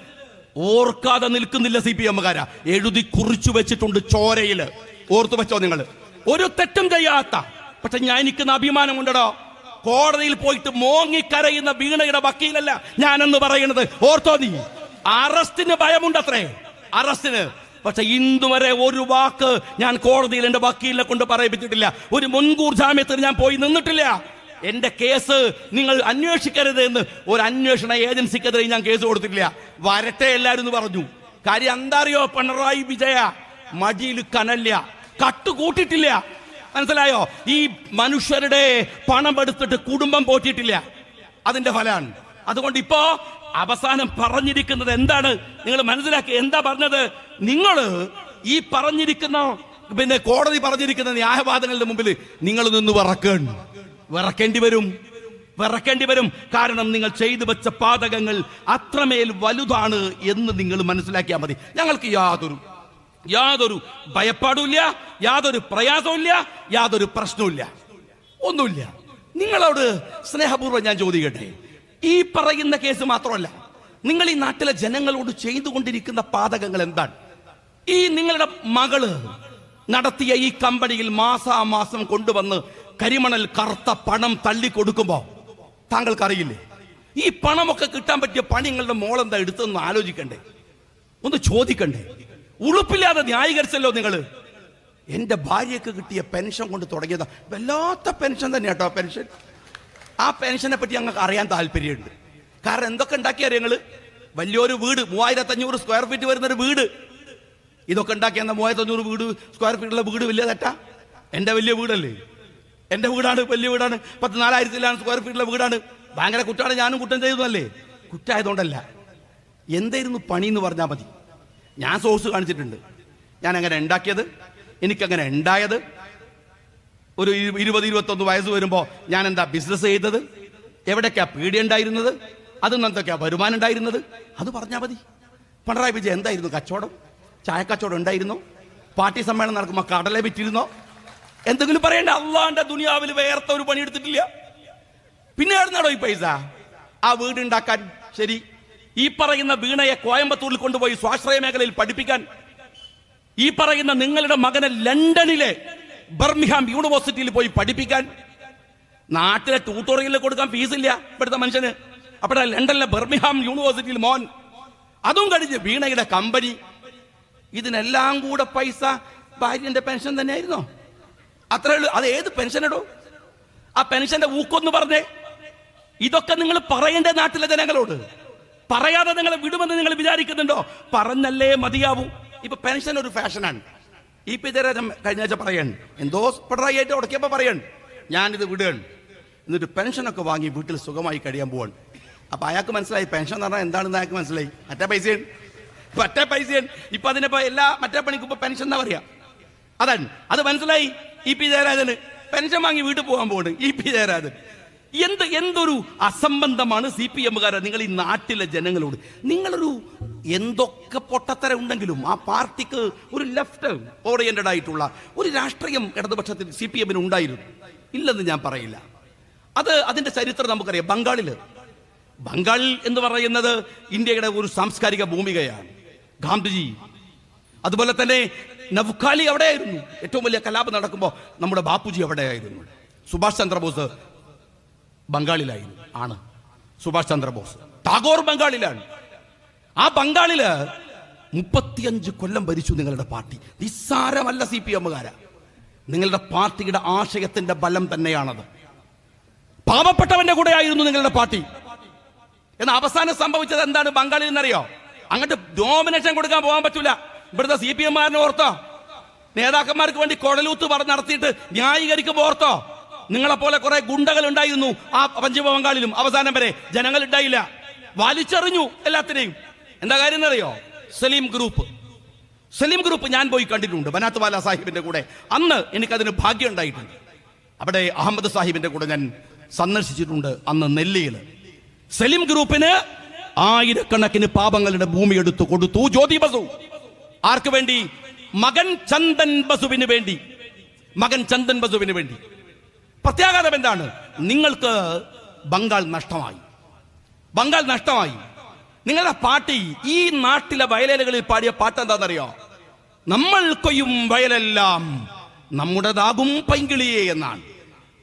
ഓർക്കാതെ നിൽക്കുന്നില്ല സി പി എമ്മുകാരാ. എഴുതി കുറിച്ചു വെച്ചിട്ടുണ്ട് ചോരയിൽ ഓർത്തു വെച്ചോ നിങ്ങൾ? ഒരു തെറ്റും ചെയ്യാത്ത. പക്ഷെ ഞാൻ എനിക്കുന്ന അഭിമാനം ഉണ്ടോ കോടതിയിൽ പോയിട്ട് മോങ്ങിക്കരയുന്ന വീണയുടെ വക്കീലല്ല ഞാനെന്ന് പറയുന്നത് ഓർത്തോ നീ? അറസ്റ്റിന് ഭയമുണ്ടത്രേ. അറസ്റ്റിന്. പക്ഷെ ഇന്ന് വരെ ഒരു വാക്ക് ഞാൻ കോടതിയിൽ എന്റെ വക്കീലിനെ കൊണ്ട് പറയിപ്പിച്ചിട്ടില്ല. ഒരു മുൻകൂർ ജാമ്യത്തിന് ഞാൻ പോയി നിന്നിട്ടില്ല. എന്റെ കേസ് നിങ്ങൾ അന്വേഷിക്കരുത് എന്ന് ഒരു അന്വേഷണ ഏജൻസിക്കെതിരെ ഞാൻ കേസ് കൊടുത്തിട്ടില്ല. വരട്ടെ എല്ലാവരും എന്ന് പറഞ്ഞു. കാര്യം എന്താ അറിയോ പിണറായി വിജയ? മടിയിൽ കനല്ല. കട്ട് കൂട്ടിയിട്ടില്ല മനസ്സിലായോ? ഈ മനുഷ്യരുടെ പണം എടുത്തിട്ട് കുടുംബം പോറ്റിയിട്ടില്ല. അതിന്റെ ഫലമാണ്. അതുകൊണ്ട് ഇപ്പോ അവസാനം പറഞ്ഞിരിക്കുന്നത് എന്താണ്? നിങ്ങൾ മനസ്സിലാക്കി. എന്താ പറഞ്ഞത്? നിങ്ങൾ ഈ പറഞ്ഞിരിക്കുന്ന പിന്നെ കോടതി പറഞ്ഞിരിക്കുന്ന ന്യായവാദങ്ങളുടെ മുമ്പിൽ നിങ്ങൾ നിന്ന് വിറക്കേണ്ട വിറക്കേണ്ടി വരും. വിറക്കേണ്ടി വരും. കാരണം നിങ്ങൾ ചെയ്തു വെച്ച പാതകങ്ങൾ അത്രമേൽ വലുതാണ് എന്ന് നിങ്ങൾ മനസ്സിലാക്കിയാൽ മതി. ഞങ്ങൾക്ക് യാതൊരു യാതൊരു ഭയപ്പാടുമില്ല യാതൊരു പ്രയാസമില്ല യാതൊരു പ്രശ്നവുമില്ല. ഒന്നുമില്ല. നിങ്ങളോട് സ്നേഹപൂർവം ഞാൻ ചോദിക്കട്ടെ? ഈ പറയുന്ന കേസ് മാത്രമല്ല നിങ്ങൾ ഈ നാട്ടിലെ ജനങ്ങളോട് ചെയ്തുകൊണ്ടിരിക്കുന്ന പാതകങ്ങൾ എന്താണ്? ഈ നിങ്ങളുടെ മകൾ നടത്തിയ ഈ കമ്പനിയിൽ മാസാമാസം കൊണ്ടുവന്ന് കരിമണൽ കറുത്ത പണം തള്ളിക്കൊടുക്കുമ്പോ താങ്കൾക്ക് അറിയില്ലേ ഈ പണമൊക്കെ കിട്ടാൻ പറ്റിയ പണി നിങ്ങളുടെ മോളെന്താ എടുത്തെന്ന് ആലോചിക്കണ്ടേ? ഒന്ന് ചോദിക്കണ്ടേ? ഉളുപ്പില്ലാതെ ന്യായീകരിച്ചല്ലോ നിങ്ങൾ എന്റെ ഭാര്യക്ക് കിട്ടിയ പെൻഷൻ കൊണ്ട് തുടങ്ങിയതാ. വല്ലാത്ത പെൻഷൻ തന്നെ കേട്ടോ പെൻഷൻ. ആ പെൻഷനെ പറ്റി ഞങ്ങൾക്ക് അറിയാൻ താല്പര്യമുണ്ട്. കാരണം എന്തൊക്കെ ഉണ്ടാക്കിയ ഞങ്ങൾ വലിയൊരു വീട് മൂവായിരത്തി അഞ്ഞൂറ് സ്ക്വയർ ഫീറ്റ് വരുന്നൊരു വീട്. ഇതൊക്കെ ഉണ്ടാക്കിയ മൂവായിരത്തി അഞ്ഞൂറ് വീട് സ്ക്വയർ ഫീറ്റുള്ള വീട് വലിയ തെറ്റാ? എന്റെ വലിയ വീടല്ലേ? എന്റെ വീടാണ് വലിയ വീടാണ്. പത്ത് നാലായിരത്തിലാണ് സ്ക്വയർ ഫീറ്റുള്ള വീടാണ്. ഭയങ്കര കുറ്റമാണ് ഞാനും കുറ്റം ചെയ്തതല്ലേ കുറ്റമായതുകൊണ്ടല്ല എന്തായിരുന്നു പണി എന്ന് പറഞ്ഞാൽ മതി. ഞാൻ സോഴ്സ് കാണിച്ചിട്ടുണ്ട്. ഞാൻ അങ്ങനെ ഉണ്ടാക്കിയത് എനിക്കങ്ങനെ ഉണ്ടായത്. ഒരു ഇരു- ഇരുപത് ഇരുപത്തൊന്ന് വയസ്സ് വരുമ്പോൾ ഞാൻ എന്താ ബിസിനസ് ചെയ്തത്? എവിടേക്കാ പീഡി ഉണ്ടായിരുന്നത്? നിന്ന് എന്തൊക്കെയാ വരുമാനം ഉണ്ടായിരുന്നത്? അത് പറഞ്ഞാൽ മതി. പിണറായി വിജയൻ എന്തായിരുന്നു? കച്ചവടം? ചായക്കച്ചവടം ഉണ്ടായിരുന്നു? പാർട്ടി സമ്മേളനം നടക്കുമ്പോൾ കടല വിറ്റിരുന്നോ? എന്തെങ്കിലും പറയണ്ട. അള്ളാന്റെ ദുനിയാവിൽ വേർത്ത ഒരു പണി എടുത്തിട്ടില്ല പിന്നെ എവിടുന്നാടോ ഈ പൈസ? ആ വീടുണ്ടാക്കാൻ ശരി ഈ പറയുന്ന വീണയെ കോയമ്പത്തൂരിൽ കൊണ്ടുപോയി സ്വാശ്രയ മേഖലയിൽ പഠിപ്പിക്കാൻ ഈ പറയുന്ന നിങ്ങളുടെ മകനെ ലണ്ടനിലെ ബർമിഹാം യൂണിവേഴ്സിറ്റിയിൽ പോയി പഠിപ്പിക്കാൻ നാട്ടിലെ ട്യൂട്ടോറിയലിൽ കൊടുക്കാൻ ഫീസില്ല ഇവിടുത്തെ മനുഷ്യന്. അവിടെ ലണ്ടനിലെ ബർമിഹാം യൂണിവേഴ്സിറ്റിയിൽ മോൻ. അതും കഴിഞ്ഞ് വീണയുടെ കമ്പനി ഇതിനെല്ലാം കൂടെ പൈസ ഭാര്യന്റെ പെൻഷൻ തന്നെയായിരുന്നോ? അത്രേ ഉള്ളൂ. അത് ഏത് പെൻഷൻ ഇടോ ആ പെൻഷന്റെ ഊക്കൊന്ന് പറഞ്ഞേ. ഇതൊക്കെ നിങ്ങൾ പറയേണ്ട നാട്ടിലെ ജനങ്ങളോട്. പറയാതെ നിങ്ങളെ വിടുമെന്ന് നിങ്ങൾ വിചാരിക്കുന്നുണ്ടോ? പറഞ്ഞല്ലേ മതിയാവൂ. ഇപ്പൊ പെൻഷൻ ഒരു ഫാഷനാണ്. ഈ ജയരാജൻ കഴിഞ്ഞ ആഴ്ച പറയാണ് എന്തോ പിണറായി ആയിട്ട് ഉടക്കിയപ്പോ പറയാണ് ഞാനിത് വിടുകയാണ്. എന്നിട്ട് പെൻഷനൊക്കെ വാങ്ങി വീട്ടിൽ സുഖമായി കഴിയാൻ പോവാണ്. അപ്പൊ അയാൾക്ക് മനസ്സിലായി. പെൻഷൻ എന്ന് പറഞ്ഞാൽ എന്താണെന്ന് അയാൾക്ക് മനസ്സിലായി. മറ്റേ പൈസയാണ്. മറ്റേ പൈസയാണ്. ഇപ്പൊ അതിനിപ്പോ എല്ലാ മറ്റേ പണിക്കും ഇപ്പൊ പെൻഷൻ എന്നാ പറയാ? അതാണ്. അത് മനസ്സിലായി? ഇ പി ജയരാജന് പെൻഷൻ വാങ്ങി വീട്ടിൽ പോകാൻ പോവാണ്. ഇ പി ജയരാജൻ എന്ത് എന്തൊരു അസംബന്ധമാണ് സി പി എമ്മുകാരെ നിങ്ങൾ ഈ നാട്ടിലെ ജനങ്ങളോട്? നിങ്ങളൊരു എന്തൊക്കെ പൊട്ടത്തരം ഉണ്ടെങ്കിലും ആ പാർട്ടിക്ക് ഒരു ലെഫ്റ്റ് ഓറിയന്റഡ് ആയിട്ടുള്ള ഒരു രാഷ്ട്രീയം ഇടതുപക്ഷത്തിൽ സി പി എമ്മിന് ഉണ്ടായിരുന്നു. ഇല്ലെന്ന് ഞാൻ പറയില്ല. അത് അതിന്റെ ചരിത്രം നമുക്കറിയാം. ബംഗാളിൽ ബംഗാൾ എന്ന് പറയുന്നത് ഇന്ത്യയുടെ ഒരു സാംസ്കാരിക ഭൂമികയാണ്. ഗാന്ധിജി. അതുപോലെ തന്നെ നവ്ഖാലി അവിടെയായിരുന്നു. ഏറ്റവും വലിയ കലാപം നടക്കുമ്പോൾ നമ്മുടെ ബാപ്പുജി അവിടെയായിരുന്നു. സുഭാഷ് ചന്ദ്രബോസ് ബംഗാളിലായിരുന്നു. ആണ്. സുഭാഷ് ചന്ദ്രബോസ്. ടാഗോർ ബംഗാളിലാണ്. ആ ബംഗാളിൽ മുപ്പത്തിയഞ്ച് കൊല്ലം ഭരിച്ചു നിങ്ങളുടെ പാർട്ടി. നിസ്സാരമല്ല സി പി എമ്മുകാര. നിങ്ങളുടെ പാർട്ടിയുടെ ആശയത്തിന്റെ ബലം തന്നെയാണത്. പാവപ്പെട്ടവന്റെ കൂടെ ആയിരുന്നു നിങ്ങളുടെ പാർട്ടി. എന്നാൽ അവസാനം സംഭവിച്ചത് എന്താണ് ബംഗാളിൽ നിന്നറിയോ അങ്ങോട്ട് ഡോമിനേഷൻ കൊടുക്കാൻ പോകാൻ പറ്റൂല. ഇവിടുത്തെ സി പി എമ്മാരനെ ഓർത്തോ. നേതാക്കന്മാർക്ക് വേണ്ടി പറഞ്ഞ് നടത്തിയിട്ട് ന്യായീകരിക്കുമ്പോൾ ഓർത്തോ. നിങ്ങളെ പോലെ കുറെ ഗുണ്ടകൾ ഉണ്ടായിരുന്നു ആ പശ്ചിമ ബംഗാളിലും അവസാനം വരെ. ജനങ്ങൾ ഉണ്ടായില്ല വലിച്ചെറിഞ്ഞു എല്ലാത്തിനെയും. എന്താ കാര്യം എന്നറിയോ? സലീം ഗ്രൂപ്പ്. സലീം ഗ്രൂപ്പ് ഞാൻ പോയി കണ്ടിട്ടുണ്ട് ബനാത്ത് വാല സാഹിബിന്റെ കൂടെ. അന്ന് എനിക്കതിന് ഭാഗ്യം ഉണ്ടായിട്ടുണ്ട് അവിടെ അഹമ്മദ് സാഹിബിന്റെ കൂടെ ഞാൻ സന്ദർശിച്ചിട്ടുണ്ട് അന്ന് നെല്ലിയിൽ. സലീം ഗ്രൂപ്പിന് ആയിരക്കണക്കിന് പാപങ്ങളുടെ ഭൂമി എടുത്തു കൊടുത്തു. ജ്യോതി ബസു ആർക്ക് വേണ്ടി? മകൻ ചന്ദൻ ബസുവിന് വേണ്ടി. മകൻ ചന്ദൻ ബസുവിന് വേണ്ടി. പ്രത്യാഘാതം എന്താണ്? നിങ്ങൾക്ക് ബംഗാൾ നഷ്ടമായി. ബംഗാൾ നഷ്ടമായി. നിങ്ങളുടെ പാർട്ടി ഈ നാട്ടിലെ വയലലുകളിൽ പാടിയ പാട്ട് എന്താണെന്നറിയോ നമ്മൾ കൊയ്യും വയലെല്ലാം നമ്മുടേതാകും പൈങ്കിളിയെ എന്നാണ്.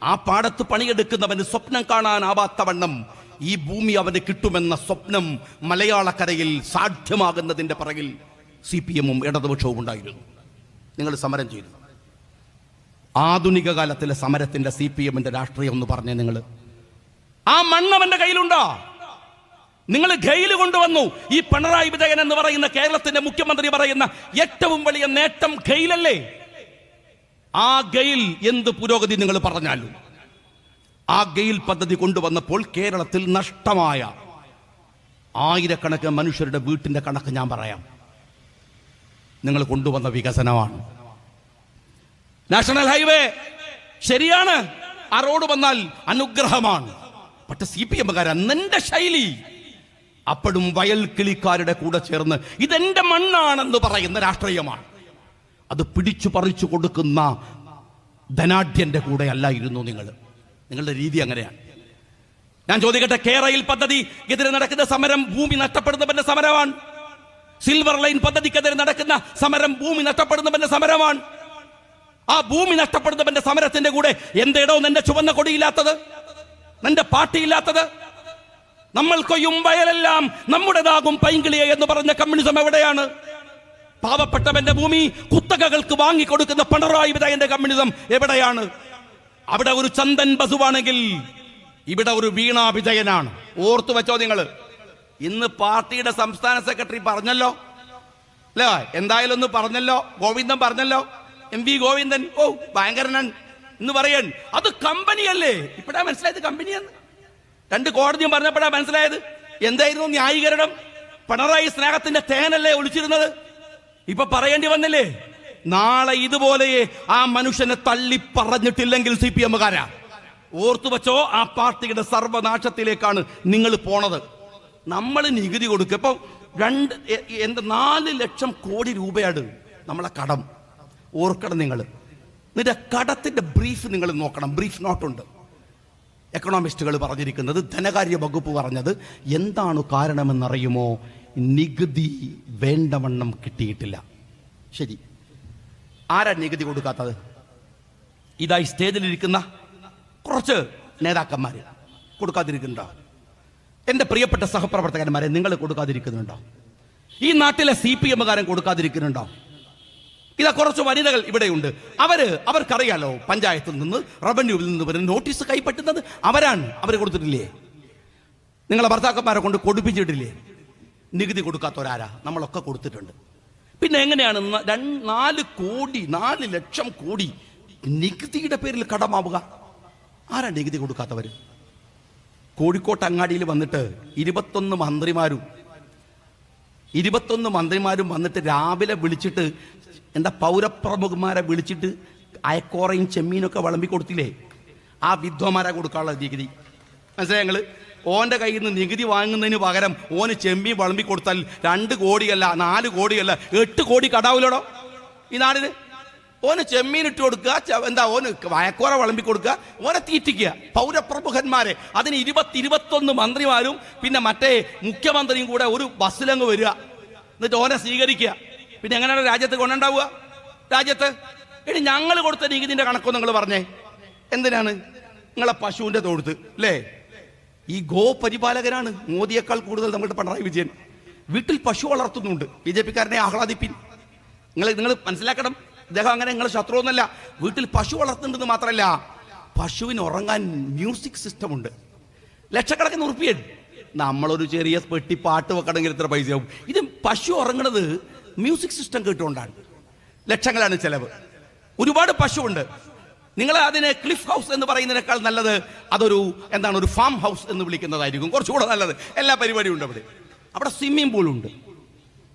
ആ പാടത്ത് പണിയെടുക്കുന്നവന് സ്വപ്നം കാണാനാവാത്ത വണ്ണം ഈ ഭൂമി അവന് കിട്ടുമെന്ന സ്വപ്നം മലയാളക്കരയിൽ സാധ്യമാകുന്നതിന്റെ പിറകിൽ സി പി എമ്മും ഇടതുപക്ഷവും ഉണ്ടായിരുന്നു. നിങ്ങൾ സമരം ചെയ്തു. ആധുനിക കാലത്തിലെ സമരത്തിന്റെ സി പി എമ്മിന്റെ രാഷ്ട്രീയം എന്ന് പറഞ്ഞേ നിങ്ങൾ ആ മണ്ണവന്റെ കയ്യിലുണ്ടോ? നിങ്ങൾ ഗെയിൽ കൊണ്ടുവന്നു. ഈ പിണറായി വിജയൻ എന്ന് പറയുന്ന കേരളത്തിന്റെ മുഖ്യമന്ത്രി പറയുന്ന ഏറ്റവും വലിയ നേട്ടം ഗെയിലല്ലേ? ആ ഗെയിൽ എന്ത് പുരോഗതി നിങ്ങൾ പറഞ്ഞാലും. ആ ഗെയിൽ പദ്ധതി കൊണ്ടുവന്നപ്പോൾ കേരളത്തിൽ നഷ്ടമായ ആയിരക്കണക്കിന് മനുഷ്യരുടെ വീട്ടിന്റെ കണക്ക് ഞാൻ പറയാം. നിങ്ങൾ കൊണ്ടുവന്ന വികസനമാണ്. നാഷണൽ ഹൈവേ ശരിയാണ്. ആ റോഡ് വന്നാൽ അനുഗ്രഹമാണ്. പക്ഷെ സി പി എമ്മുകാർ അന്നെന്റെ ശൈലി അപ്പോഴും വയൽ കിളിക്കാരുടെ കൂടെ ചേർന്ന് ഇതെന്റെ മണ്ണാണെന്ന് പറയുന്ന രാഷ്ട്രീയമാണ്. അത് പിടിച്ചു പറിച്ചു കൊടുക്കുന്ന ധനാഢ്യന്റെ കൂടെ അല്ലായിരുന്നു നിങ്ങൾ നിങ്ങളുടെ രീതി അങ്ങനെയാണ്. ഞാൻ ചോദിക്കട്ടെ കേരയിൽ പദ്ധതി എതിരെ നടക്കുന്ന സമരം ഭൂമി നഷ്ടപ്പെടുന്നവന്റെ സമരമാണ്. സിൽവർ ലൈൻ പദ്ധതിക്കെതിരെ നടക്കുന്ന സമരം ഭൂമി നഷ്ടപ്പെടുന്നവന്റെ സമരമാണ്. ആ ഭൂമി നഷ്ടപ്പെടുന്നവന്റെ സമരത്തിന്റെ കൂടെ എന്തേടോ നിന്റെ ചുവന്ന കൊടിയില്ലാത്തത്? നിന്റെ പാട്ടിയില്ലാത്തത്? നമ്മൾ കൊയ്യും വയലെല്ലാം നമ്മുടേതാകും പൈങ്കിളിയെ എന്ന് പറഞ്ഞ കമ്മ്യൂണിസം എവിടെയാണ്? പാവപ്പെട്ടവന്റെ ഭൂമി കുത്തകകൾക്ക് വാങ്ങിക്കൊടുക്കുന്ന പിണറായി വിജയന്റെ കമ്മ്യൂണിസം എവിടെയാണ്? അവിടെ ഒരു ചന്ദൻ ബസുവാണെങ്കിൽ ഇവിടെ ഒരു വീണ വിജയനാണ്. ഓർത്തു വെച്ചോ നിങ്ങൾ ഇന്ന് പാർട്ടിയുടെ സംസ്ഥാന സെക്രട്ടറി പറഞ്ഞല്ലോ? അല്ലേ? എന്തായാലും ഒന്ന് പറഞ്ഞല്ലോ? ഗോവിന്ദൻ പറഞ്ഞല്ലോ? M V Govindan. ഓ ഭയങ്കരനാണ് എന്ന് പറയണ് അത് കമ്പനിയല്ലേ? ഇപ്പഴാ മനസ്സിലായത് കമ്പനിയെന്ന്? രണ്ട് കോടതിയും പറഞ്ഞപ്പോഴാ മനസ്സിലായത്. എന്തായിരുന്നു ന്യായീകരണം? പിണറായി സ്നേഹത്തിന്റെ തേനല്ലേ ഒളിച്ചിരുന്നത്? ഇപ്പൊ പറയേണ്ടി വന്നില്ലേ? നാളെ ഇതുപോലെയേ ആ മനുഷ്യനെ തള്ളി പറഞ്ഞിട്ടില്ലെങ്കിൽ സി പി എമ്മുകാരാ. ഓർത്തു വെച്ചോ ആ പാർട്ടിയുടെ സർവനാശത്തിലേക്കാണ് നിങ്ങൾ പോണത്. നമ്മൾ നികുതി കൊടുക്കും. ഇപ്പൊ രണ്ട് എന്ത് നാല് ലക്ഷം കോടി രൂപയാണ് നമ്മളെ കടം. ഓർക്കണം നിങ്ങൾ. നിന്റെ കടത്തിന്റെ ബ്രീഫ് നിങ്ങൾ നോക്കണം. ബ്രീഫ് നോട്ടുണ്ട് എക്കണോമിസ്റ്റുകൾ പറഞ്ഞിരിക്കുന്നത് ധനകാര്യ വകുപ്പ് പറഞ്ഞത് എന്താണ് കാരണമെന്നറിയുമോ? നികുതി വേണ്ടവണ്ണം കിട്ടിയിട്ടില്ല. ശരി. ആരാ നികുതി കൊടുക്കാത്തത്? ഇതായി സ്റ്റേജിലിരിക്കുന്ന കുറച്ച് നേതാക്കന്മാർ കൊടുക്കാതിരിക്കുന്നുണ്ടോ? എന്റെ പ്രിയപ്പെട്ട സഹപ്രവർത്തകന്മാരെ നിങ്ങൾ കൊടുക്കാതിരിക്കുന്നുണ്ടോ? ഈ നാട്ടിലെ സി പി എമ്മുകാരൻ കൊടുക്കാതിരിക്കുന്നുണ്ടോ? ഇതാ കുറച്ച് വനിതകൾ ഇവിടെയുണ്ട്. അവർ അവർക്കറിയാലോ പഞ്ചായത്തിൽ നിന്ന് റവന്യൂവിൽ നിന്ന് വരുന്ന നോട്ടീസ് കൈപ്പറ്റുന്നത് അവരാണ്. അവർ കൊടുത്തിട്ടില്ലേ? നിങ്ങളെ ഭർത്താക്കന്മാരെ കൊണ്ട് കൊടുപ്പിച്ചിട്ടില്ലേ? നികുതി കൊടുക്കാത്തവരാരാ? നമ്മളൊക്കെ കൊടുത്തിട്ടുണ്ട്. പിന്നെ എങ്ങനെയാണ് നാല് കോടി നാല് ലക്ഷം കോടി നികുതിയുടെ പേരിൽ കടമാവുക? ആരാ നികുതി കൊടുക്കാത്തവർ കോഴിക്കോട്ട് അങ്ങാടിയിൽ വന്നിട്ട് ഇരുപത്തൊന്ന് മന്ത്രിമാരും ഇരുപത്തൊന്ന് മന്ത്രിമാരും വന്നിട്ട് രാവിലെ വിളിച്ചിട്ട് എന്താ പൗരപ്രമുഖന്മാരെ വിളിച്ചിട്ട് അയക്കോറയും ചെമ്മീനൊക്കെ വിളമ്പി കൊടുത്തില്ലേ? ആ വിദ്വമാരെ കൊടുക്കാനുള്ള നികുതി. മനസ്സിലായി ഞങ്ങൾ ഓന്റെ കയ്യിൽ നിന്ന് നികുതി വാങ്ങുന്നതിന് പകരം ഓന് ചെമ്മീൻ വിളമ്പി കൊടുത്താൽ രണ്ട് കോടിയല്ല നാല് കോടിയല്ല എട്ട് കോടി കടാവില്ലടോ? ഈ നാടിന്? ഓന് ചെമ്മീൻ ഇട്ട് കൊടുക്കുക എന്താ ഓന് വയക്കോറ വിളമ്പി കൊടുക്കുക ഓനെ തീറ്റിക്കുക. പൗരപ്രമുഖന്മാരെ അതിന് ഇരുപത്തി ഇരുപത്തൊന്ന് മന്ത്രിമാരും പിന്നെ മറ്റേ മുഖ്യമന്ത്രിയും കൂടെ ഒരു ബസ്സിലങ്ങ് വരിക. എന്നിട്ട് ഓനെ സ്വീകരിക്കുക. പിന്നെ എങ്ങനെയാണ് രാജ്യത്ത് കൊണ്ടുണ്ടാവുക രാജ്യത്ത്? ഇനി ഞങ്ങൾ കൊടുത്ത നികുതിന്റെ കണക്കൊന്നും നിങ്ങൾ പറഞ്ഞേ. എന്തിനാണ്? നിങ്ങളെ പശുവിന്റെ തൊഴുത്ത് അല്ലേ? ഈ ഗോ പരിപാലകരാണ് മോദിയേക്കാൾ കൂടുതൽ നമ്മുടെ പിണറായി വിജയൻ. വീട്ടിൽ പശു വളർത്തുന്നുണ്ട്. ബി ജെ പിക്കാരനെ ആഹ്ലാദിപ്പിൻ. നിങ്ങൾ നിങ്ങൾ മനസ്സിലാക്കണം. അദ്ദേഹം അങ്ങനെ നിങ്ങൾ ശത്രു ഒന്നല്ല വീട്ടിൽ പശു വളർത്തുന്നുണ്ടെന്ന് മാത്രമല്ല പശുവിന് ഉറങ്ങാൻ മ്യൂസിക് സിസ്റ്റം ഉണ്ട്. ലക്ഷക്കണക്കിന് ഉറുപ്പിയാണ് നമ്മളൊരു ചെറിയ പെട്ടി പാട്ട് വെക്കണമെങ്കിൽ ഇത്ര പൈസയാവും. ഇത് പശു ഉറങ്ങണത് മ്യൂസിക് സിസ്റ്റം കേട്ടുകൊണ്ടാണ്. ലക്ഷങ്ങളാണ് ചെലവ്. ഒരുപാട് പശുവുണ്ട്. നിങ്ങൾ അതിനെ ക്ലിഫ് ഹൗസ് എന്ന് പറയുന്നതിനേക്കാൾ നല്ലത് അതൊരു എന്താണ് ഒരു ഫാം ഹൗസ് എന്ന് വിളിക്കുന്നതായിരിക്കും. കുറച്ചുകൂടെ നല്ലത്. എല്ലാ പരിപാടിയും ഉണ്ട് അവിടെ. അവിടെ സ്വിമ്മിംഗ് പൂളുണ്ട്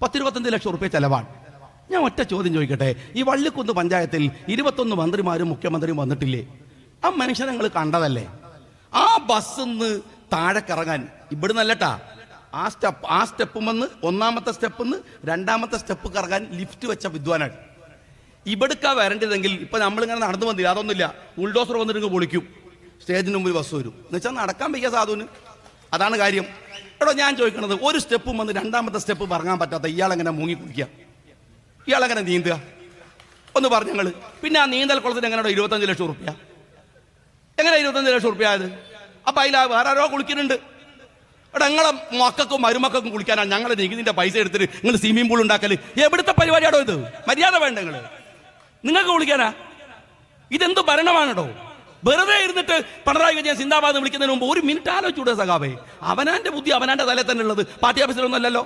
പത്തിരുപത്തഞ്ച് ലക്ഷം റുപ്യ ചെലവാണ്. ഞാൻ ഒറ്റ ചോദ്യം ചോദിക്കട്ടെ. ഈ വള്ളിക്കുന്ന് പഞ്ചായത്തിൽ ഇരുപത്തൊന്ന് മന്ത്രിമാരും മുഖ്യമന്ത്രിയും വന്നിട്ടില്ലേ? ആ മനുഷ്യനെ നിങ്ങൾ കണ്ടതല്ലേ? ആ ബസ്സിന്ന് താഴെ കറങ്ങാൻ അല്ലട്ടാ ആ സ്റ്റെപ്പ് ആ സ്റ്റെപ്പും വന്ന് ഒന്നാമത്തെ സ്റ്റെപ്പ് നിന്ന് രണ്ടാമത്തെ സ്റ്റെപ്പ് കറങ്ങാൻ ലിഫ്റ്റ് വെച്ച വിദ്വാനാണ്. ഇവിടുക്ക വരേണ്ടതെങ്കിൽ ഇപ്പൊ നമ്മളിങ്ങനെ നടന്നു വന്നില്ല അതൊന്നുമില്ല. ഉൾഡോസർ വന്നിട്ട് പൊളിക്കും. സ്റ്റേജിന് മുമ്പിൽ ബസ് വരും. എന്ന് വെച്ചാൽ നടക്കാൻ വയ്യ സാധുവിന്. അതാണ് കാര്യം. എടോ ഞാൻ ചോദിക്കുന്നത് ഒരു സ്റ്റെപ്പും വന്ന് രണ്ടാമത്തെ സ്റ്റെപ്പ് പറങ്ങാൻ പറ്റാത്ത ഇയാളെങ്ങനെ മുങ്ങി കുടിക്കുക ഇയാളെങ്ങനെ നീന്തുക? ഒന്ന് പറഞ്ഞു ഞങ്ങൾ പിന്നെ ആ നീന്തൽ കുളത്തിന് എങ്ങനെയാണോ ഇരുപത്തഞ്ച് ലക്ഷം റുപ്യ എങ്ങനെ ഇരുപത്തഞ്ച് ലക്ഷം റുപ്യ ആയത്? അപ്പൊ അതിൽ വേറെ ആരോ കുളിക്കുന്നുണ്ട്. എടാ നിങ്ങളെ മക്കൾക്കും മരുമക്കൾക്കും കുളിക്കാനാണ് ഞങ്ങളെ നികുതിന്റെ പൈസ എടുത്തിട്ട് നിങ്ങൾ സ്വിമ്മിംഗ് പൂൾ ഉണ്ടാക്കൽ. എവിടുത്തെ പരിപാടിയാണോ ഇത്? മര്യാദ വേണ്ട നിങ്ങൾ നിങ്ങൾക്ക് കുളിക്കാനാ? ഇതെന്ത് ഭരണമാണോ വെറുതെ ഇരുന്നിട്ട് പിണറായി വിജയൻ സിന്ദാബാദ് വിളിക്കുന്നതിന് മുമ്പ് ഒരു മിനിറ്റ് ആലോചിച്ചൂടെ സഖാവേ. അവനാന്റെ ബുദ്ധി അവനാന്റെ തലയിൽ തന്നെ ഉള്ളത് പാർട്ടി ഓഫീസിലൊന്നും അല്ലല്ലോ.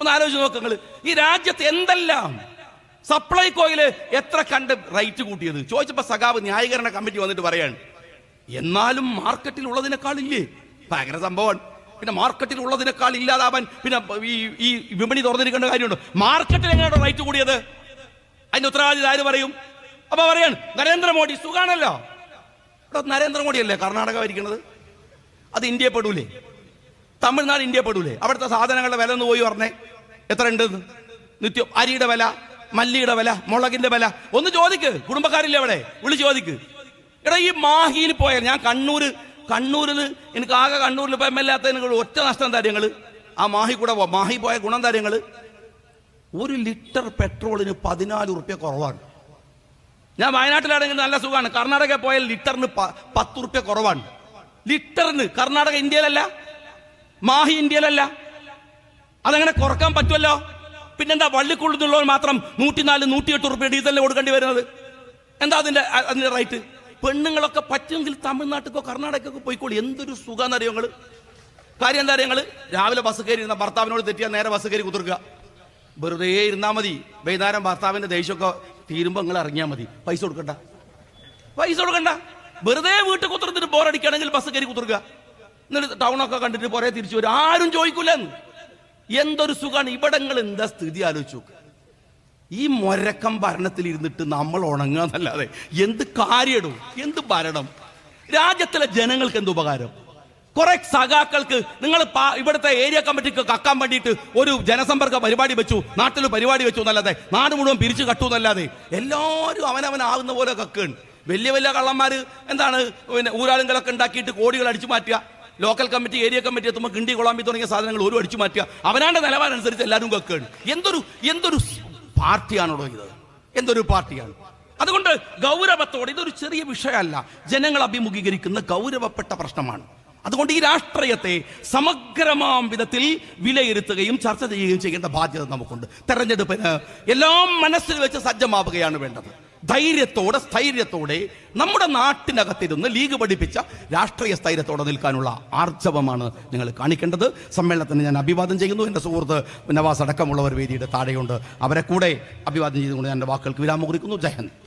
ഒന്ന് ആലോചിച്ച് നോക്ക് നിങ്ങൾ ഈ രാജ്യത്ത് എന്തെല്ലാം സപ്ലൈകോയിൽ എത്ര കണ്ട് റേറ്റ് കൂട്ടിയത്? ചോദിച്ചപ്പോൾ സഖാവ് ന്യായീകരണ കമ്മിറ്റി വന്നിട്ട് പറയാണ് എന്നാലും മാർക്കറ്റിൽ ഉള്ളതിനേക്കാൾ ഇല്ലേ ഭയങ്കര സംഭവമാണ്. പിന്നെ മാർക്കറ്റിൽ ഉള്ളതിനേക്കാൾ ഇല്ലാതാവാൻ പിന്നെ ഈ ഈ വിപണി തുറന്നിരിക്കേണ്ട കാര്യമുണ്ട്. മാർക്കറ്റിൽ എങ്ങനെയാണ് റൈറ്റ് കൂടിയത്? അതിന്റെ ഉത്തരവാദിത്വം ആര് പറയും? അപ്പൊ പറയാണ് നരേന്ദ്രമോദി സുഖാണല്ലോ. ഇവിടെ നരേന്ദ്രമോദിയല്ലേ കർണാടക ഭരിക്കുന്നത് അത് ഇന്ത്യ പെടൂലേ? തമിഴ്നാട് ഇന്ത്യ പെടൂലേ? അവിടുത്തെ സാധനങ്ങളുടെ വില ഒന്ന് പോയി പറഞ്ഞേ. എത്ര ഉണ്ട് നിത്യം അരിയുടെ വില മല്ലിയുടെ വില മുളകിന്റെ വില. ഒന്ന് ചോദിക്ക് കുടുംബക്കാരില്ലേ അവിടെ? വിളിച്ച് ചോദിക്ക്. എടാ ഈ മാഹിയിൽ പോയാൽ ഞാൻ കണ്ണൂര് കണ്ണൂരിൽ എനിക്ക് ആകെ കണ്ണൂരിൽ ഇപ്പൊ എം എൽ എ ഒറ്റ നഷ്ടം കാര്യങ്ങൾ ആ മാഹി കൂടെ മാഹി പോയ ഗുണം കാര്യങ്ങൾ ഒരു ലിറ്റർ പെട്രോളിന് പതിനാല് റുപ്യ കുറവാണ്. ഞാൻ വയനാട്ടിലാണെങ്കിൽ നല്ല സുഖമാണ്. കർണാടക പോയാൽ ലിറ്ററിന് പത്ത് റുപ്യ കുറവാണ്. ലിറ്ററിന് കർണാടക ഇന്ത്യയിലല്ല മാഹി ഇന്ത്യയിലല്ല. അതങ്ങനെ കുറയ്ക്കാൻ പറ്റുമല്ലോ? പിന്നെന്താ വള്ളിക്കുള്ളുന്നുള്ളവർ മാത്രം നൂറ്റിനാല് നൂറ്റിയെട്ട് റുപ്യ ഡീസലിന് കൊടുക്കേണ്ടി വരുന്നത്? എന്താ അതിന്റെ അതിന്റെ റേറ്റ്? പെണ്ണുങ്ങളൊക്കെ പറ്റുമെങ്കിൽ തമിഴ്നാട്ടിക്കോ കർണാടകക്കോ പോയിക്കോളൂ. എന്തൊരു സുഖം അറിയോ നിങ്ങൾ കാര്യം എന്താ നിങ്ങൾ രാവിലെ ബസ് കയറി ഇരുന്ന ഭർത്താവിനോട് തെറ്റിയാൽ നേരെ ബസ് കയറി കുതിർക്കുക. വെറുതെ ഇരുന്നാൽ മതി. വൈകുന്നേരം ഭർത്താവിന്റെ ദേഷ്യമൊക്കെ തീരുമ്പോൾ നിങ്ങൾ ഇറങ്ങിയാൽ മതി. പൈസ കൊടുക്കണ്ട. പൈസ കൊടുക്കണ്ട. വെറുതെ വീട്ടിൽ കുത്തിർന്നിട്ട് ബോറടിക്കുകയാണെങ്കിൽ ബസ് കയറി കുത്തിർക്കുക എന്നിട്ട് ടൗണൊക്കെ കണ്ടിട്ട് പോരെ തിരിച്ചു വരും. ആരും ചോദിക്കൂല എന്തൊരു സുഖമാണ് ഇവിടെ നിങ്ങൾ എന്താ സ്ഥിതി? ആലോചിച്ചു. ഈ മൊരക്കം ഭരണത്തിൽ ഇരുന്നിട്ട് നമ്മൾ ഉണങ്ങുക എന്നല്ലാതെ എന്ത് കാര്യടും? എന്ത് ഭരണം? രാജ്യത്തിലെ ജനങ്ങൾക്ക് എന്ത് ഉപകാരം? കുറെ സഖാക്കൾക്ക് നിങ്ങൾ ഇവിടുത്തെ ഏരിയ കമ്മിറ്റിക്ക് കക്കാൻ വേണ്ടിയിട്ട് ഒരു ജനസമ്പർക്ക പരിപാടി വെച്ചു നാട്ടിൽ പരിപാടി വെച്ചു എന്നല്ലാതെ നാട് മുഴുവൻ പിരിച്ചു കട്ടു എന്നല്ലാതെ എല്ലാവരും അവനവനാകുന്ന പോലെ കക്കുകയാണ് വലിയ വലിയ കള്ളന്മാർ എന്താണ് പിന്നെ ഊരാളുകളൊക്കെ ഉണ്ടാക്കിയിട്ട് കോടികൾ അടിച്ചു മാറ്റുക. ലോക്കൽ കമ്മിറ്റി ഏരിയ കമ്മിറ്റി എത്തുമ്പോൾ കിണ്ടി കൊളാമ്പി തുടങ്ങിയ സാധനങ്ങൾ ഒരു അടിച്ചു മാറ്റുക. അവനാണ്ട് നിലവാരം അനുസരിച്ച് എല്ലാവരും കക്കുകയാണ് എന്തൊരു എന്തൊരു പാർട്ടിയാണല്ലോ ഇത് എന്തൊരു പാർട്ടിയാണ്? അതുകൊണ്ട് ഗൗരവത്തോടെ ഇതൊരു ചെറിയ വിഷയമല്ല. ജനങ്ങൾ അഭിമുഖീകരിക്കുന്ന ഗൗരവപ്പെട്ട പ്രശ്നമാണ്. അതുകൊണ്ട് ഈ രാഷ്ട്രീയത്തെ സമഗ്രമാം വിധത്തിൽ വിലയിരുത്തുകയും ചർച്ച ചെയ്യുകയും ചെയ്യേണ്ട ബാധ്യത നമുക്കുണ്ട്. തെരഞ്ഞെടുപ്പിന് എല്ലാം മനസ്സിൽ വെച്ച് സജ്ജമാവുകയാണ് വേണ്ടത്. ധൈര്യത്തോടെ സ്ഥൈര്യത്തോടെ നമ്മുടെ നാട്ടിനകത്തിരുന്ന് ലീഗ് പഠിപ്പിച്ച രാഷ്ട്രീയ സ്ഥൈര്യത്തോടെ നിൽക്കാനുള്ള ആർജവമാണ് നിങ്ങൾ കാണിക്കേണ്ടത്. സമ്മേളനത്തിന് ഞാൻ അഭിവാദം ചെയ്യുന്നു. എന്റെ സുഹൃത്ത് നവാസ് അടക്കമുള്ളവർ വേദിയുടെ താഴെയുണ്ട്. അവരെ കൂടെ അഭിവാദം ചെയ്തുകൊണ്ട് ഞാൻ എന്റെ വാക്കുകൾക്ക് വിരാമം കുറിക്കുന്നു. ജയഹന്ദ്